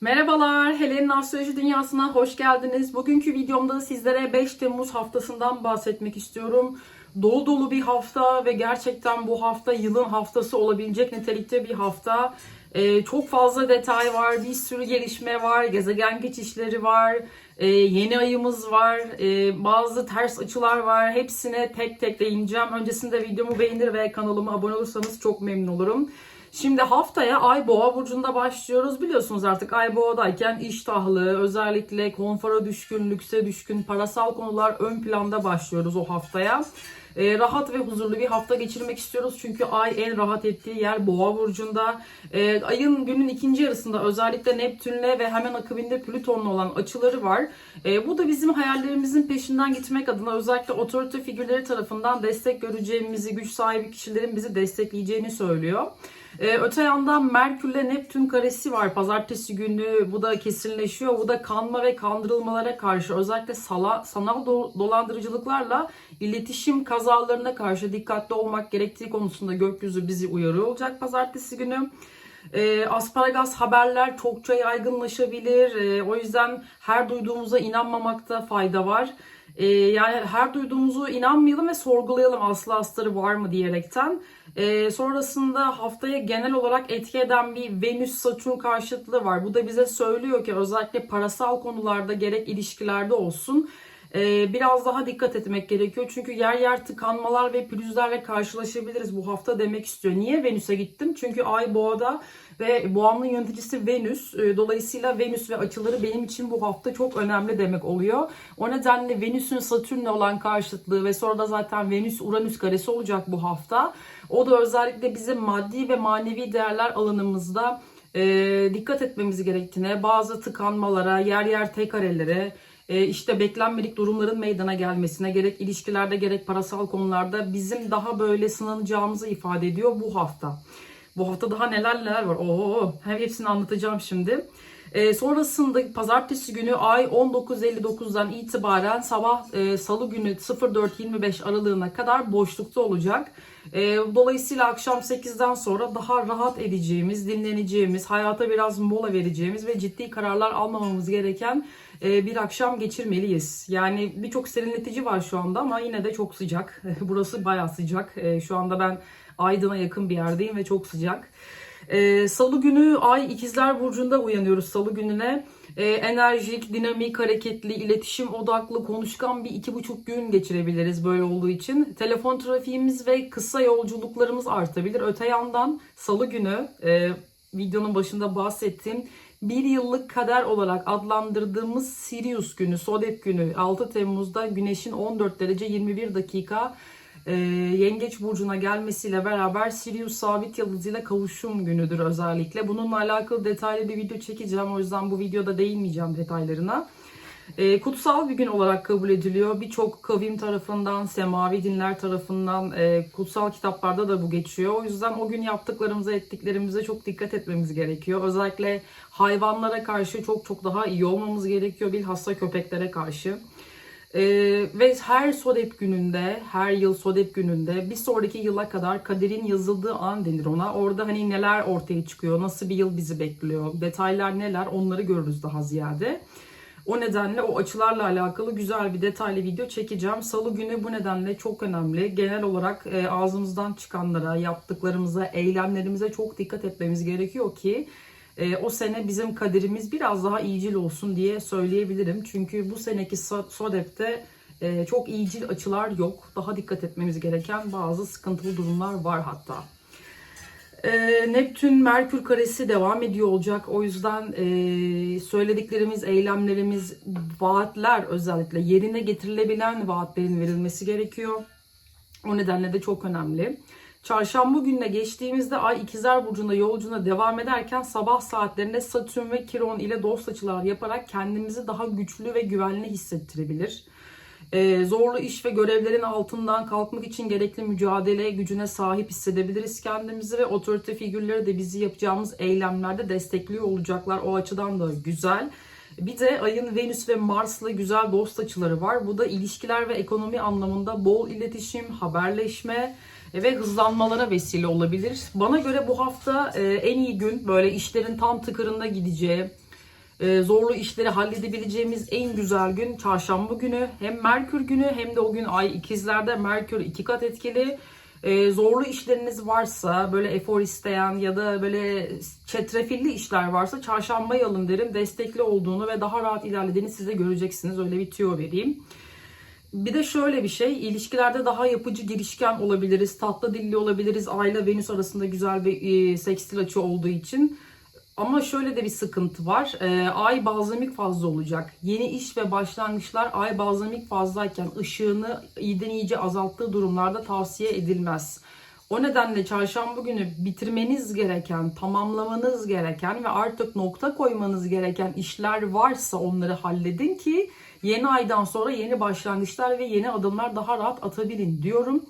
Merhabalar, Helen'in Astroloji Dünyası'na hoş geldiniz. Bugünkü videomda sizlere 5 Temmuz haftasından bahsetmek istiyorum. Dolu dolu bir hafta ve gerçekten bu hafta yılın haftası olabilecek nitelikte bir hafta. Ee, çok fazla detay var, bir sürü gelişme var, gezegen geçişleri var, ee, yeni ayımız var, ee, bazı ters açılar var. Hepsine tek tek değineceğim. Öncesinde videomu beğenir ve kanalıma abone olursanız çok memnun olurum. Şimdi haftaya Ay Boğa burcunda başlıyoruz. Biliyorsunuz artık Ay Boğa'dayken iştahlı, özellikle konfora düşkün, lükse düşkün, parasal konular ön planda başlıyoruz o haftaya. Ee, rahat ve huzurlu bir hafta geçirmek istiyoruz. Çünkü ay en rahat ettiği yer Boğa burcunda. Ee, ayın günün ikinci yarısında özellikle Neptün'le ve hemen akabinde Plüton'la olan açıları var. Ee, bu da bizim hayallerimizin peşinden gitmek adına özellikle otorite figürleri tarafından destek göreceğimizi, güç sahibi kişilerin bizi destekleyeceğini söylüyor. Ee, öte yandan Merkür'le Neptün karesi var pazartesi günü. Bu da kesinleşiyor. Bu da kanma ve kandırılmalara karşı özellikle sala, sanal do- dolandırıcılıklarla iletişim kazalarına karşı dikkatli olmak gerektiği konusunda gökyüzü bizi uyarıyor olacak pazartesi günü. E, asparagas haberler çokça yaygınlaşabilir. E, o yüzden her duyduğumuza inanmamakta fayda var. E, yani her duyduğumuzu inanmayalım ve sorgulayalım aslı astarı var mı diyerekten. E, sonrasında haftaya genel olarak etki eden bir Venüs-Satürn karşıtlığı var. Bu da bize söylüyor ki özellikle parasal konularda gerek ilişkilerde olsun biraz daha dikkat etmek gerekiyor. Çünkü yer yer tıkanmalar ve pürüzlerle karşılaşabiliriz bu hafta demek istiyor. Niye Venüs'e gittim? Çünkü Ay Boğa'da ve Boğa'nın yöneticisi Venüs. E, Dolayısıyla Venüs ve açıları benim için bu hafta çok önemli demek oluyor. O nedenle Venüs'ün Satürn'le olan karşıtlığı ve sonra da zaten Venüs-Uranüs karesi olacak bu hafta. O da özellikle bizim maddi ve manevi değerler alanımızda e, dikkat etmemiz gerektiğine, bazı tıkanmalara, yer yer tek karelere, e, işte beklenmedik durumların meydana gelmesine gerek ilişkilerde gerek parasal konularda bizim daha böyle sınanacağımızı ifade ediyor bu hafta. Bu hafta daha neler neler var. Oo, her hepsini anlatacağım şimdi. E, sonrasında pazartesi günü ay 19.59'dan itibaren sabah e, salı günü 04.25 aralığına kadar boşlukta olacak. E, dolayısıyla akşam 8'den sonra daha rahat edeceğimiz, dinleneceğimiz, hayata biraz mola vereceğimiz ve ciddi kararlar almamamız gereken e, bir akşam geçirmeliyiz. Yani birçok serinletici var şu anda ama yine de çok sıcak. Burası bayağı sıcak. E, şu anda ben Aydın'a yakın bir yerdeyim ve çok sıcak. Ee, Salı günü Ay İkizler Burcu'nda uyanıyoruz Salı gününe. Enerjik, dinamik, hareketli, iletişim odaklı, konuşkan bir iki buçuk gün geçirebiliriz böyle olduğu için. Telefon trafiğimiz ve kısa yolculuklarımız artabilir. Öte yandan Salı günü e, videonun başında bahsettiğim bir yıllık kader olarak adlandırdığımız Sirius günü, Sodep günü 6 Temmuz'da Güneş'in 14 derece 21 dakika e, Yengeç burcuna gelmesiyle beraber Sirius sabit yıldız ile kavuşum günüdür özellikle. Bununla alakalı detaylı bir video çekeceğim. O yüzden bu videoda değinmeyeceğim detaylarına. E, kutsal bir gün olarak kabul ediliyor. Birçok kavim tarafından, semavi dinler tarafından, e, kutsal kitaplarda da bu geçiyor. O yüzden o gün yaptıklarımıza, ettiklerimize çok dikkat etmemiz gerekiyor. Özellikle hayvanlara karşı çok çok daha iyi olmamız gerekiyor. Bilhassa köpeklere karşı. Ee, ve her Sodep gününde, her yıl Sodep gününde bir sonraki yıla kadar kaderin yazıldığı an denir ona. Orada hani neler ortaya çıkıyor, nasıl bir yıl bizi bekliyor, detaylar neler onları görürüz daha ziyade. O nedenle o açılarla alakalı güzel bir detaylı video çekeceğim. Salı günü bu nedenle çok önemli. Genel olarak e, ağzımızdan çıkanlara, yaptıklarımıza, eylemlerimize çok dikkat etmemiz gerekiyor ki e, o sene bizim kaderimiz biraz daha iyicil olsun diye söyleyebilirim. Çünkü bu seneki So- Sodep'te e, çok iyicil açılar yok. Daha dikkat etmemiz gereken bazı sıkıntılı durumlar var hatta. E, Neptün Merkür karesi devam ediyor olacak. O yüzden e, söylediklerimiz, eylemlerimiz, vaatler özellikle yerine getirilebilen vaatlerin verilmesi gerekiyor. O nedenle de çok önemli. Çarşamba gününe geçtiğimizde Ay İkizler Burcu'nda yolculuğuna devam ederken sabah saatlerinde Satürn ve Kiron ile dost açılar yaparak kendimizi daha güçlü ve güvenli hissettirebilir. Ee, zorlu iş ve görevlerin altından kalkmak için gerekli mücadele gücüne sahip hissedebiliriz kendimizi ve otorite figürleri de bizi yapacağımız eylemlerde destekliyor olacaklar. O açıdan da güzel. Bir de ayın Venüs ve Mars'la güzel dost açıları var. Bu da ilişkiler ve ekonomi anlamında bol iletişim, haberleşme, ve hızlanmalara vesile olabilir. Bana göre bu hafta e, en iyi gün böyle işlerin tam tıkırında gideceği, e, zorlu işleri halledebileceğimiz en güzel gün çarşamba günü. Hem Merkür günü hem de o gün ay ikizlerde Merkür iki kat etkili. E, zorlu işleriniz varsa böyle efor isteyen ya da böyle çetrefilli işler varsa çarşambayı alın derim. Destekli olduğunu ve daha rahat ilerlediğini siz de göreceksiniz. Öyle bir tüyo vereyim. Bir de şöyle bir şey, ilişkilerde daha yapıcı, girişken olabiliriz, tatlı dilli olabiliriz. Ayla Venüs arasında güzel bir e, sekstil açı olduğu için. Ama şöyle de bir sıkıntı var. E, ay bazlamik fazla olacak. Yeni iş ve başlangıçlar ay bazlamik fazlayken ışığını iyiden iyice azalttığı durumlarda tavsiye edilmez. O nedenle çarşamba günü bitirmeniz gereken, tamamlamanız gereken ve artık nokta koymanız gereken işler varsa onları halledin ki yeni aydan sonra yeni başlangıçlar ve yeni adımlar daha rahat atabilin diyorum.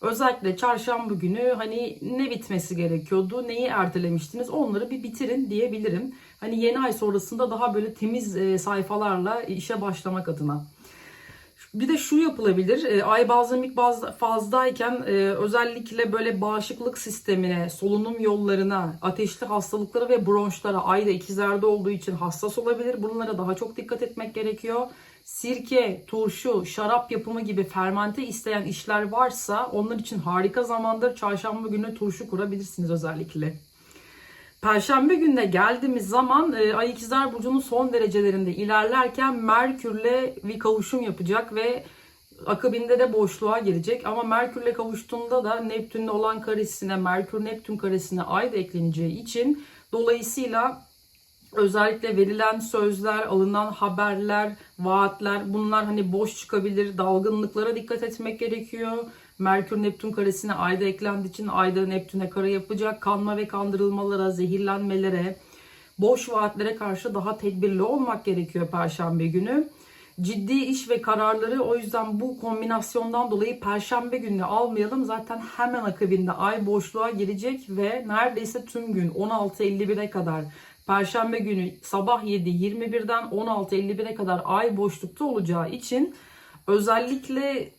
Özellikle çarşamba günü hani ne bitmesi gerekiyordu, neyi ertelemiştiniz onları bir bitirin diyebilirim. Hani yeni ay sonrasında daha böyle temiz e, sayfalarla işe başlamak adına. Bir de şu yapılabilir. e, Ay bazlamik baz- fazdayken e, özellikle böyle bağışıklık sistemine, solunum yollarına, ateşli hastalıklara ve bronşlara ay da ikizlerde olduğu için hassas olabilir. Bunlara daha çok dikkat etmek gerekiyor. Sirke, turşu, şarap yapımı gibi fermente isteyen işler varsa onlar için harika zamandır. Çarşamba günü turşu kurabilirsiniz özellikle. Perşembe gününe geldiğimiz zaman e, Ay İkizler Burcu'nun son derecelerinde ilerlerken Merkür'le bir kavuşum yapacak ve akabinde de boşluğa girecek. Ama Merkür'le kavuştuğunda da Neptün'le olan karesine, Merkür-Neptün karesine Ay da ekleneceği için dolayısıyla özellikle verilen sözler, alınan haberler, vaatler bunlar hani boş çıkabilir. Dalgınlıklara dikkat etmek gerekiyor. Merkür Neptün karesine ayda eklendiği için ayda Neptün'e kare yapacak. Kanma ve kandırılmalara, zehirlenmelere, boş vaatlere karşı daha tedbirli olmak gerekiyor perşembe günü. Ciddi iş ve kararları o yüzden bu kombinasyondan dolayı perşembe gününü almayalım. Zaten hemen akabinde ay boşluğa girecek ve neredeyse tüm gün 16.51'e kadar Perşembe günü sabah 7.21'den 16.51'e kadar ay boşlukta olacağı için özellikle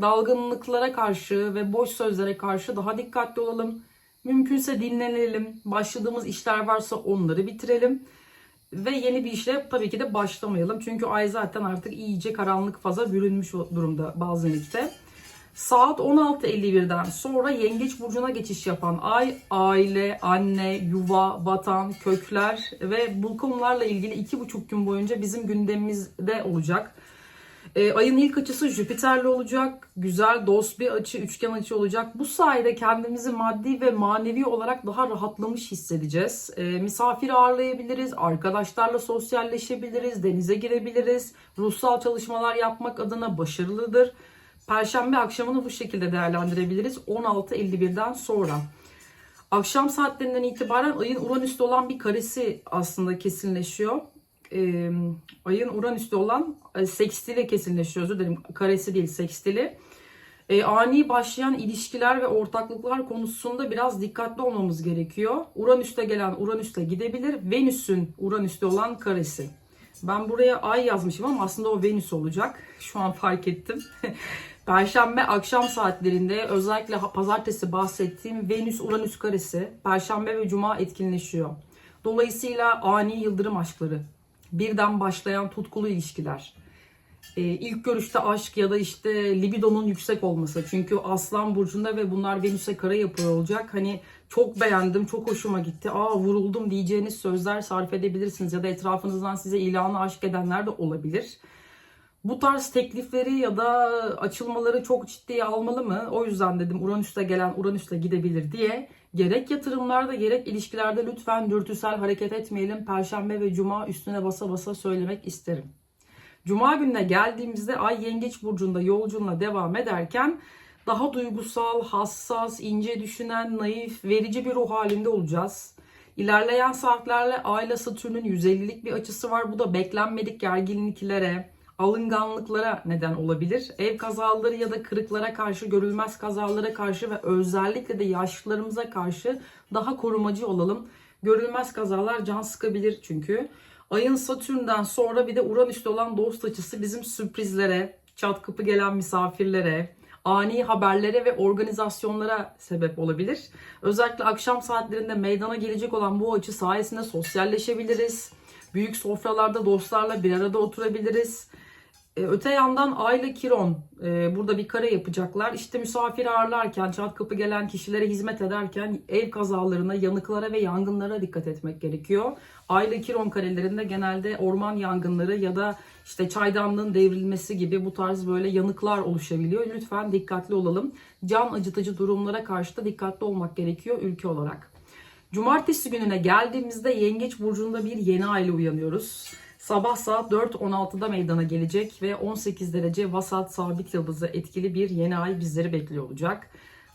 dalgınlıklara karşı ve boş sözlere karşı daha dikkatli olalım. Mümkünse dinlenelim. Başladığımız işler varsa onları bitirelim. Ve yeni bir işle tabii ki de başlamayalım. Çünkü ay zaten artık iyice karanlık faza bürünmüş durumda bazenlikte. Saat 16.51'den sonra Yengeç Burcu'na geçiş yapan ay, aile, anne, yuva, vatan, kökler ve bu konularla ilgili iki buçuk gün boyunca bizim gündemimizde olacak. E, ayın ilk açısı Jüpiter'le olacak. Güzel, dost bir açı, üçgen açı olacak. Bu sayede kendimizi maddi ve manevi olarak daha rahatlamış hissedeceğiz. E, misafir ağırlayabiliriz, arkadaşlarla sosyalleşebiliriz, denize girebiliriz. Ruhsal çalışmalar yapmak adına başarılıdır. Perşembe akşamını bu şekilde değerlendirebiliriz 16.51'den sonra. Akşam saatlerinden itibaren ayın Uranüs'te olan bir karesi aslında kesinleşiyor. Ee, ayın Uranüs'te olan e, sekstili kesinleşiyor. Özür dilerim karesi değil sekstili. Ee, ani başlayan ilişkiler ve ortaklıklar konusunda biraz dikkatli olmamız gerekiyor. Uranüs'te gelen Uranüs'te gidebilir. Venüs'ün Uranüs'te olan karesi. Ben buraya ay yazmışım ama aslında o Venüs olacak. Şu an fark ettim. Perşembe akşam saatlerinde özellikle pazartesi bahsettiğim Venüs Uranüs karesi Perşembe ve Cuma etkinleşiyor. Dolayısıyla ani yıldırım aşkları, birden başlayan tutkulu ilişkiler, e, ilk görüşte aşk ya da işte libidonun yüksek olması. Çünkü Aslan Burcu'nda ve bunlar Venüs'e kare yapıyor olacak. Hani çok beğendim, çok hoşuma gitti, aa vuruldum diyeceğiniz sözler sarf edebilirsiniz. Ya da etrafınızdan size ilanı aşk edenler de olabilir. Bu tarz teklifleri ya da açılmaları çok ciddiye almalı mı? O yüzden dedim Uranüs'te gelen Uranüs'te gidebilir diye. Gerek yatırımlarda gerek ilişkilerde lütfen dürtüsel hareket etmeyelim. Perşembe ve Cuma üstüne basa basa söylemek isterim. Cuma gününe geldiğimizde Ay Yengeç Burcu'nda yolculuğuna devam ederken daha duygusal, hassas, ince düşünen, naif, verici bir ruh halinde olacağız. İlerleyen saatlerle Ay ile Satürn'ün 150'lik bir açısı var. Bu da beklenmedik gerginliklere, alınganlıklara neden olabilir. Ev kazaları ya da kırıklara karşı, görülmez kazalara karşı ve özellikle de yaşlılarımıza karşı daha korumacı olalım. Görülmez kazalar can sıkabilir çünkü. Ayın Satürn'den sonra bir de Uranüs'te olan dost açısı bizim sürprizlere, çat kapı gelen misafirlere, ani haberlere ve organizasyonlara sebep olabilir. Özellikle akşam saatlerinde meydana gelecek olan bu açı sayesinde sosyalleşebiliriz. Büyük sofralarda dostlarla bir arada oturabiliriz. E, öte yandan Ayla Kiron e, burada bir kare yapacaklar. İşte misafir ağırlarken, çat kapı gelen kişilere hizmet ederken ev kazalarına, yanıklara ve yangınlara dikkat etmek gerekiyor. Ayla Kiron karelerinde genelde orman yangınları ya da işte çaydanlığın devrilmesi gibi bu tarz böyle yanıklar oluşabiliyor. Lütfen dikkatli olalım. Can acıtıcı durumlara karşı da dikkatli olmak gerekiyor ülke olarak. Cumartesi gününe geldiğimizde Yengeç Burcu'nda bir yeni ay ile uyanıyoruz. Sabah saat 4.16'da meydana gelecek ve 18 derece vasat sabit yıldızı etkili bir yeni ay bizleri bekliyor olacak.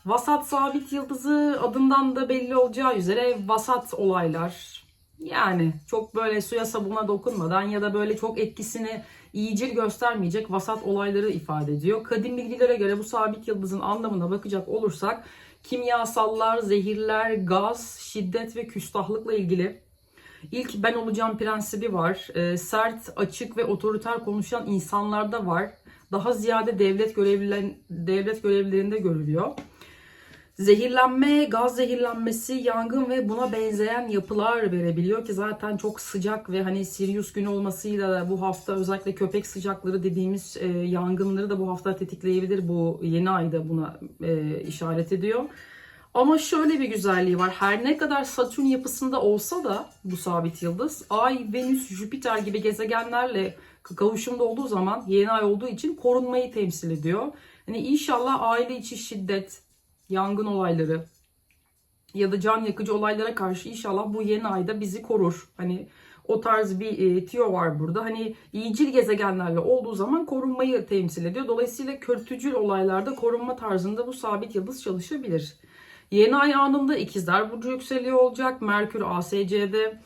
Vasat sabit yıldızı adından da belli olacağı üzere vasat olaylar. Yani çok böyle suya sabuna dokunmadan ya da böyle çok etkisini iyicil göstermeyecek vasat olayları ifade ediyor. Kadim bilgilere göre bu sabit yıldızın anlamına bakacak olursak kimyasallar, zehirler, gaz, şiddet ve küstahlıkla ilgili İlk ben olacağım prensibi var. Ee, sert, açık ve otoriter konuşan insanlarda var. Daha ziyade devlet görevliler, devlet görevlilerinde görülüyor. Zehirlenme, gaz zehirlenmesi, yangın ve buna benzeyen yapılar verebiliyor ki zaten çok sıcak ve hani Sirius günü olmasıyla da bu hafta özellikle köpek sıcakları dediğimiz e, yangınları da bu hafta tetikleyebilir. Bu yeni ayda buna e, işaret ediyor. Ama şöyle bir güzelliği var. Her ne kadar Satürn yapısında olsa da bu sabit yıldız Ay, Venüs, Jüpiter gibi gezegenlerle kavuşumda olduğu zaman yeni ay olduğu için korunmayı temsil ediyor. Hani inşallah aile içi şiddet, yangın olayları ya da can yakıcı olaylara karşı inşallah bu yeni ayda bizi korur. Hani o tarz bir e, tiyo var burada. Hani iyicil gezegenlerle olduğu zaman korunmayı temsil ediyor. Dolayısıyla kötücül olaylarda korunma tarzında bu sabit yıldız çalışabilir. Yeni ay anında ikizler burcu yükseliyor olacak. Merkür ASC'de.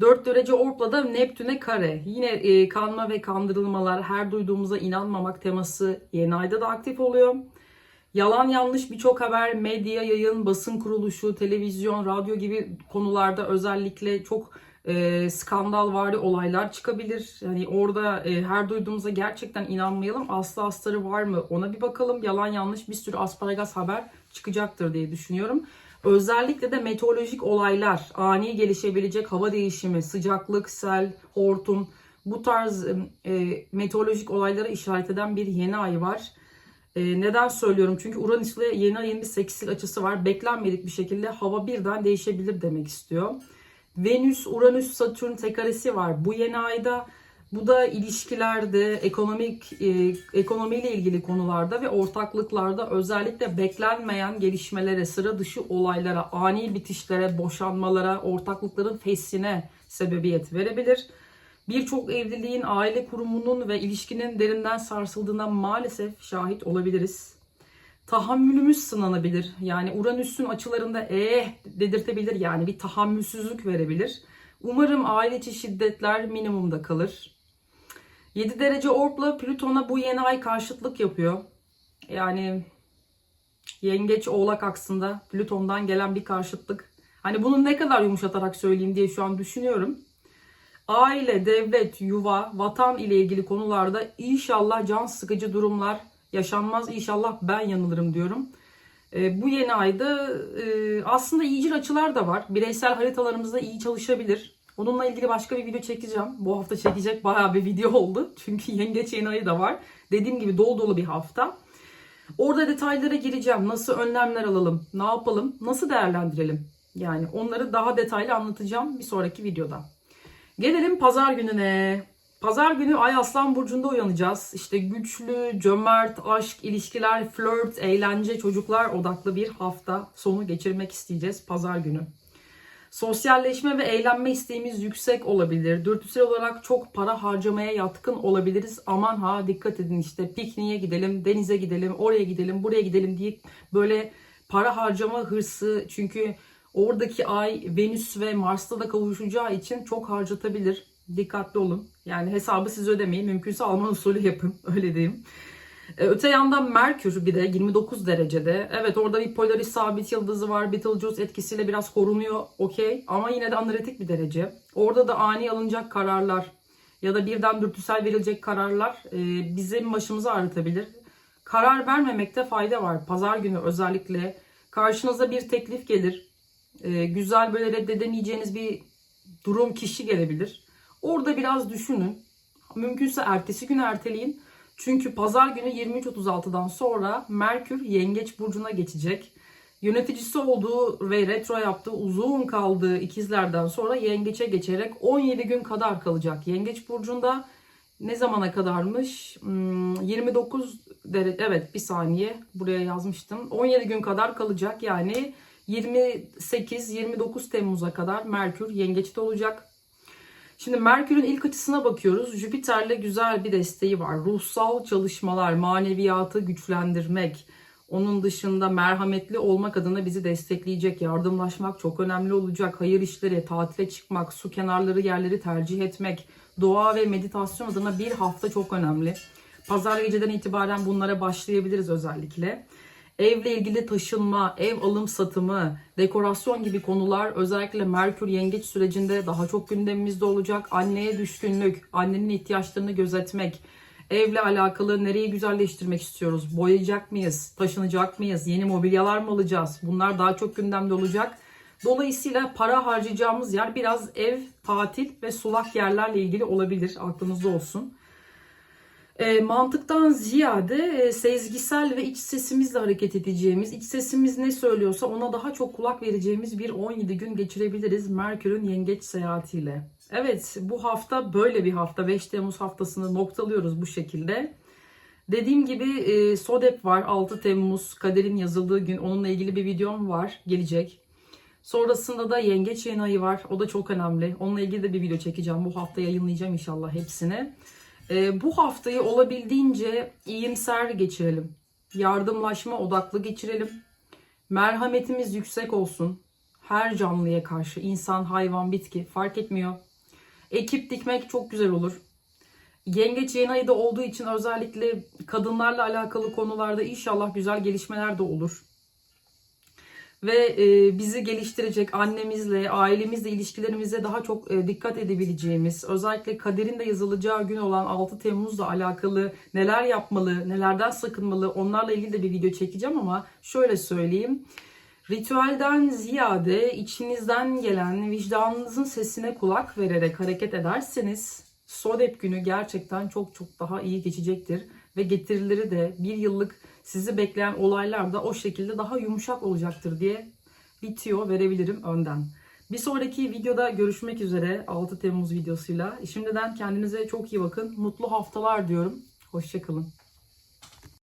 4 derece Orp'la da Neptün'e kare. Yine e, kanma ve kandırılmalar, her duyduğumuza inanmamak teması yeni ayda da aktif oluyor. Yalan yanlış birçok haber, medya, yayın, basın kuruluşu, televizyon, radyo gibi konularda özellikle çok e, skandalvari olaylar çıkabilir. Yani orada e, her duyduğumuza gerçekten inanmayalım. Aslı astarı var mı ona bir bakalım. Yalan yanlış bir sürü asparagas haber çıkacaktır diye düşünüyorum. Özellikle de meteorolojik olaylar, ani gelişebilecek hava değişimi, sıcaklık, sel, hortum bu tarz e, meteorolojik olaylara işaret eden bir yeni ay var. E, neden söylüyorum? Çünkü Uranüs ile yeni ayın bir seksil açısı var. Beklenmedik bir şekilde hava birden değişebilir demek istiyor. Venüs, Uranüs, Satürn tekaresi var bu yeni ayda. Bu da ilişkilerde, ekonomik e, ekonomiyle ilgili konularda ve ortaklıklarda özellikle beklenmeyen gelişmelere, sıra dışı olaylara, ani bitişlere, boşanmalara, ortaklıkların fesline sebebiyet verebilir. Birçok evliliğin, aile kurumunun ve ilişkinin derinden sarsıldığına maalesef şahit olabiliriz. Tahammülümüz sınanabilir. Yani Uranüs'ün açılarında eh dedirtebilir yani bir tahammülsüzlük verebilir. Umarım aile içi şiddetler minimumda kalır. 7 derece Orp'la Plüton'a bu yeni ay karşıtlık yapıyor. Yani Yengeç Oğlak aksında Plüton'dan gelen bir karşıtlık. Hani bunu ne kadar yumuşatarak söyleyeyim diye şu an düşünüyorum. Aile, devlet, yuva, vatan ile ilgili konularda inşallah can sıkıcı durumlar yaşanmaz. İnşallah ben yanılırım diyorum. E, bu yeni ayda e, aslında iyicil açılar da var. Bireysel haritalarımızda iyi çalışabilir. Onunla ilgili başka bir video çekeceğim. Bu hafta çekecek bayağı bir video oldu. Çünkü yengeç yeni ayı da var. Dediğim gibi dolu dolu bir hafta. Orada detaylara gireceğim. Nasıl önlemler alalım? Ne yapalım? Nasıl değerlendirelim? Yani onları daha detaylı anlatacağım bir sonraki videoda. Gelelim pazar gününe. Pazar günü Ay Aslan Burcu'nda uyanacağız. İşte güçlü, cömert, aşk, ilişkiler, flört, eğlence, çocuklar odaklı bir hafta sonu geçirmek isteyeceğiz pazar günü. Sosyalleşme ve eğlenme isteğimiz yüksek olabilir. Dürtüsel olarak çok para harcamaya yatkın olabiliriz. Aman ha dikkat edin işte pikniğe gidelim, denize gidelim, oraya gidelim, buraya gidelim diye böyle para harcama hırsı. Çünkü oradaki ay Venüs ve Mars'ta da kavuşacağı için çok harcatabilir. Dikkatli olun. Yani hesabı siz ödemeyin. Mümkünse Alman usulü yapın. Öyle diyeyim. Ee, öte yandan Merkür bir de 29 derecede. Evet orada bir Polaris sabit yıldızı var. Betelgeuse etkisiyle biraz korunuyor. Okey. Ama yine de analitik bir derece. Orada da ani alınacak kararlar ya da birden dürtüsel verilecek kararlar e, bizim başımızı ağrıtabilir. Karar vermemekte fayda var. Pazar günü özellikle karşınıza bir teklif gelir. E, güzel böyle reddedemeyeceğiniz bir durum kişi gelebilir. Orada biraz düşünün. Mümkünse ertesi gün erteleyin. Çünkü pazar günü 23.36'dan sonra Merkür Yengeç Burcu'na geçecek. Yöneticisi olduğu ve retro yaptığı uzun kaldığı ikizlerden sonra yengeçe geçerek 17 gün kadar kalacak. Yengeç Burcu'nda ne zamana kadarmış? Hmm, 29 derece evet bir saniye buraya yazmıştım. 17 gün kadar kalacak yani 28-29 Temmuz'a kadar Merkür yengeçte olacak. Şimdi Merkür'ün ilk açısına bakıyoruz. Jüpiter'le güzel bir desteği var. Ruhsal çalışmalar, maneviyatı güçlendirmek, onun dışında merhametli olmak adına bizi destekleyecek, yardımlaşmak çok önemli olacak. Hayır işleri, tatile çıkmak, su kenarları yerleri tercih etmek, doğa ve meditasyon adına bir hafta çok önemli. Pazar geceden itibaren bunlara başlayabiliriz özellikle. Evle ilgili taşınma, ev alım satımı, dekorasyon gibi konular özellikle Merkür yengeç sürecinde daha çok gündemimizde olacak. Anneye düşkünlük, annenin ihtiyaçlarını gözetmek, evle alakalı nereyi güzelleştirmek istiyoruz? Boyayacak mıyız? Taşınacak mıyız? Yeni mobilyalar mı alacağız? Bunlar daha çok gündemde olacak. Dolayısıyla para harcayacağımız yer biraz ev, tatil ve sulak yerlerle ilgili olabilir. Aklınızda olsun. E, mantıktan ziyade e, sezgisel ve iç sesimizle hareket edeceğimiz, iç sesimiz ne söylüyorsa ona daha çok kulak vereceğimiz bir 17 gün geçirebiliriz Merkür'ün yengeç seyahatiyle. Evet bu hafta böyle bir hafta 5 Temmuz haftasını noktalıyoruz bu şekilde. Dediğim gibi e, SODEP var 6 Temmuz kaderin yazıldığı gün onunla ilgili bir videom var gelecek. Sonrasında da yengeç yeni ayı var o da çok önemli. Onunla ilgili de bir video çekeceğim bu hafta yayınlayacağım inşallah hepsini. E, bu haftayı olabildiğince iyimser geçirelim. Yardımlaşma odaklı geçirelim. Merhametimiz yüksek olsun. Her canlıya karşı insan, hayvan, bitki fark etmiyor. Ekip dikmek çok güzel olur. Yengeç yeni ayı da olduğu için özellikle kadınlarla alakalı konularda inşallah güzel gelişmeler de olur. Ve e, bizi geliştirecek annemizle, ailemizle ilişkilerimize daha çok e, dikkat edebileceğimiz, özellikle kaderin de yazılacağı gün olan 6 Temmuz'la alakalı neler yapmalı, nelerden sakınmalı onlarla ilgili de bir video çekeceğim ama şöyle söyleyeyim. Ritüelden ziyade içinizden gelen vicdanınızın sesine kulak vererek hareket ederseniz Sodep günü gerçekten çok çok daha iyi geçecektir. Ve getirileri de bir yıllık sizi bekleyen olaylar da o şekilde daha yumuşak olacaktır diye bitiyor verebilirim önden. Bir sonraki videoda görüşmek üzere 6 Temmuz videosuyla. Şimdiden kendinize çok iyi bakın. Mutlu haftalar diyorum. Hoşçakalın.